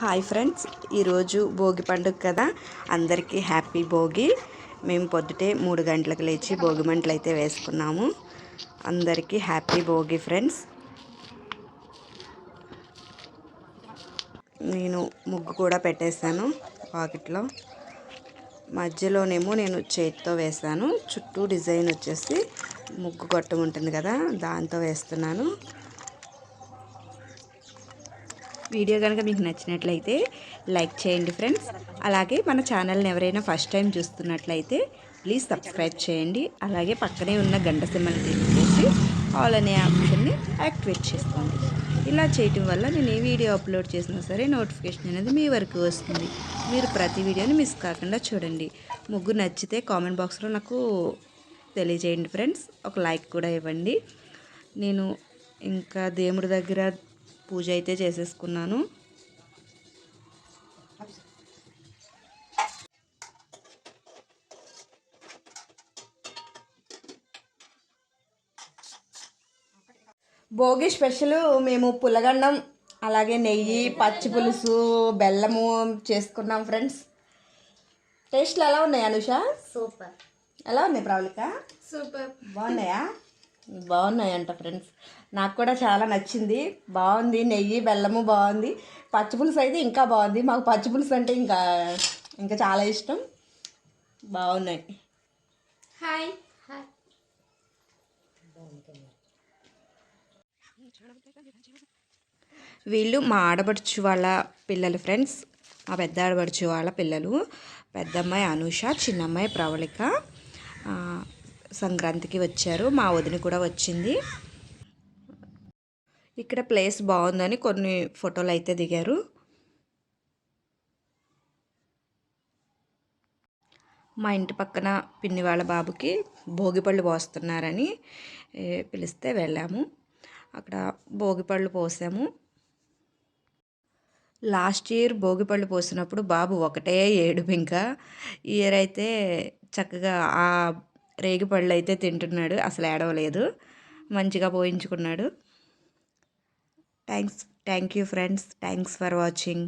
Hi friends ఈరోజు భోగి పండుగ కదా. అందరికీ హ్యాపీ భోగి. మేము పొద్దుటే మూడు గంటలకు లేచి భోగి మంటలు అయితే వేసుకున్నాము. అందరికీ హ్యాపీ భోగి ఫ్రెండ్స్. నేను ముగ్గు కూడా పెట్టేశాను పాకెట్లో. మధ్యలోనేమో నేను చేతితో వేసాను చుట్టూ డిజైన్ వచ్చేసి ముగ్గు గొట్టం ఉంటుంది కదా దాంతో వేస్తున్నాను. వీడియో కనుక మీకు నచ్చినట్లయితే లైక్ చేయండి ఫ్రెండ్స్. అలాగే మన ఛానల్ని ఎవరైనా ఫస్ట్ టైం చూస్తున్నట్లయితే ప్లీజ్ సబ్స్క్రైబ్ చేయండి. అలాగే పక్కనే ఉన్న గంట సిమ్మని తీసుకొచ్చి ఆల్ అనే ఆప్షన్ని యాక్టివేట్ చేసుకోండి. ఇలా చేయటం వల్ల నేను ఏ వీడియో అప్లోడ్ చేసినా సరే నోటిఫికేషన్ అనేది మీ వరకు వస్తుంది. మీరు ప్రతి వీడియోని మిస్ కాకుండా చూడండి. ముగ్గు నచ్చితే కామెంట్ బాక్స్లో నాకు తెలియజేయండి ఫ్రెండ్స్. ఒక లైక్ కూడా ఇవ్వండి. నేను ఇంకా దేవుడి దగ్గర పూజ అయితే చేసేసుకున్నాను. భోగి స్పెషల్ మేము పులగన్నం అలాగే నెయ్యి పచ్చి పులుసు బెల్లము చేసుకున్నాం ఫ్రెండ్స్. టేస్ట్లు ఎలా ఉన్నాయి అనుష? సూపర్. ఎలా ఉన్నాయి ప్రవళిక? సూపర్. బాగున్నాయా? బాగున్నాయంట ఫ్రెండ్స్. నాకు కూడా చాలా నచ్చింది. బాగుంది. నెయ్యి బెల్లము బాగుంది. పచ్చిపులుసు అయితే ఇంకా బాగుంది. మాకు పచ్చిపులుసు అంటే ఇంకా ఇంకా చాలా ఇష్టం. బాగున్నాయి. హాయ్. హాయ్. వీళ్ళు మా ఆడబడుచు వాళ్ళ పిల్లలు ఫ్రెండ్స్. మా పెద్ద ఆడబడుచు వాళ్ళ పిల్లలు. పెద్దమ్మాయి అనూష చిన్నమ్మాయి ప్రవళిక. ఆ, సంక్రాంతికి వచ్చారు. మా వదిన కూడా వచ్చింది. ఇక్కడ ప్లేస్ బాగుందని కొన్ని ఫోటోలు అయితే దిగారు. మా ఇంటి పక్కన పిన్ని వాళ్ళ బాబుకి భోగిపళ్ళు పోస్తున్నారని పిలిస్తే వెళ్ళాము. అక్కడ భోగిపళ్ళు పోసాము. లాస్ట్ ఇయర్ భోగిపళ్ళు పోసినప్పుడు బాబు ఒకటే ఏడుపు ఇంకా ఇయర్ అయితే చక్కగా ఆ రేగిపళ్ళు అయితే తింటున్నాడు అసలు ఏడవలేదు మంచిగా పోయించుకున్నాడు. Thanks thank you friends thanks for watching